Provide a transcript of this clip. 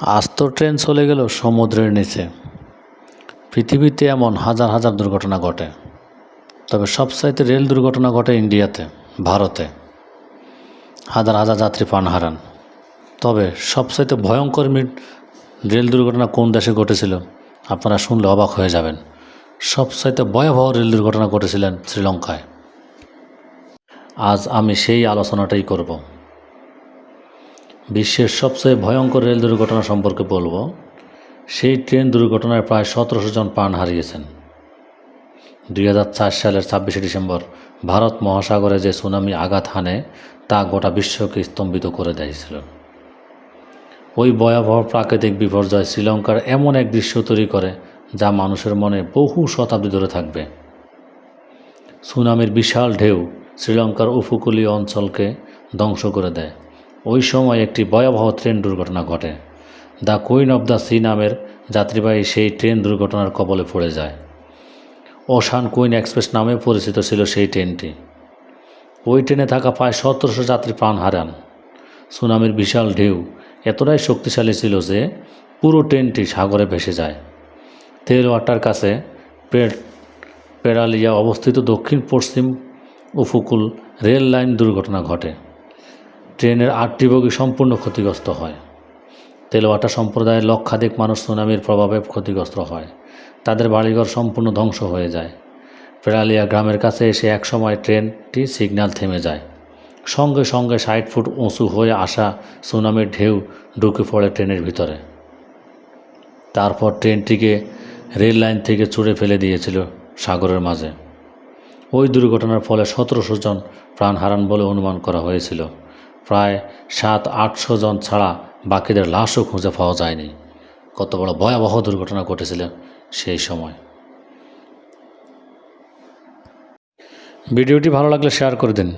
আস্ত ট্রেন চলে গেল সমুদ্রের নিচে। পৃথিবীতে এমন হাজার হাজার দুর্ঘটনা ঘটে। তবে সবচাইতে রেল দুর্ঘটনা ঘটে ইন্ডিয়াতে, ভারতে। হাজার হাজার যাত্রী প্রাণ হারান। তবে সবচাইতে ভয়ঙ্কর রেল দুর্ঘটনা কোন দেশে ঘটেছিল, আপনারা শুনলে অবাক হয়ে যাবেন। সবচাইতে ভয়াবহ রেল দুর্ঘটনা ঘটেছিলেন শ্রীলঙ্কায়। আজ আমি সেই আলোচনাটাই করব। বিশ্বের সবচেয়ে ভয়ঙ্কর রেল দুর্ঘটনা সম্পর্কে বলব। সেই ট্রেন দুর্ঘটনায় প্রায় সতেরোশো জন প্রাণ হারিয়েছেন। দুই হাজার চার সালের ছাব্বিশে ডিসেম্বর ভারত মহাসাগরে যে সুনামি আঘাত হানে, তা গোটা বিশ্বকে স্তম্ভিত করে দিয়েছিল। ওই ভয়াবহ প্রাকৃতিক বিপর্যয় শ্রীলঙ্কার এমন এক দৃশ্য তৈরি করে, যা মানুষের মনে বহু শতাব্দী ধরে থাকবে। সুনামির বিশাল ঢেউ শ্রীলঙ্কার উপকূলীয় অঞ্চলকে ধ্বংস করে দেয়। ওই সময় একটি ভয়াবহ ট্রেন দুর্ঘটনা ঘটে। The Queen of the Sea নামের যাত্রীবাহী সেই ট্রেন দুর্ঘটনার কবলে পড়ে যায়। ওশান কুইন এক্সপ্রেস নামে পরিচিত ছিল সেই ট্রেনটি। ওই ট্রেনে থাকা প্রায় সতেরোশো যাত্রী প্রাণ হারান। সুনামির বিশাল ঢেউ এতটাই শক্তিশালী ছিল যে পুরো ট্রেনটি সাগরে ভেসে যায়। তেলওয়াটার কাছে পেরালিয়া অবস্থিত দক্ষিণ পশ্চিম উপকূল রেল লাইন দুর্ঘটনা ঘটে। ট্রেনের আটটি বগি সম্পূর্ণ ক্ষতিগ্রস্ত হয়। তেলওয়াটা সম্প্রদায়ের লক্ষাধিক মানুষ সুনামির প্রভাবে ক্ষতিগ্রস্ত হয়। তাদের বাড়িঘর সম্পূর্ণ ধ্বংস হয়ে যায়। পেরালিয়া গ্রামের কাছে এসে একসময় ট্রেনটি সিগন্যাল থেমে যায়। সঙ্গে সঙ্গে ষাট ফুট উঁচু হয়ে আসা সুনামির ঢেউ ঢুকে পড়ে ট্রেনের ভিতরে। তারপর ট্রেনটিকে রেল লাইন থেকে ছুঁড়ে ফেলে দিয়েছিল সাগরের মাঝে। ওই দুর্ঘটনার ফলে সতেরোশো জন প্রাণ হারান বলে অনুমান করা হয়েছিল। প্রায় সাত, আটশো জন ছাড়া বাকিদের লাশও খুঁজে পাওয়া যায়নি। কত বড় ভয়াবহ দুর্ঘটনা ঘটেছিল সেই সময়। ভিডিওটি ভালো লাগলে শেয়ার করে দিন।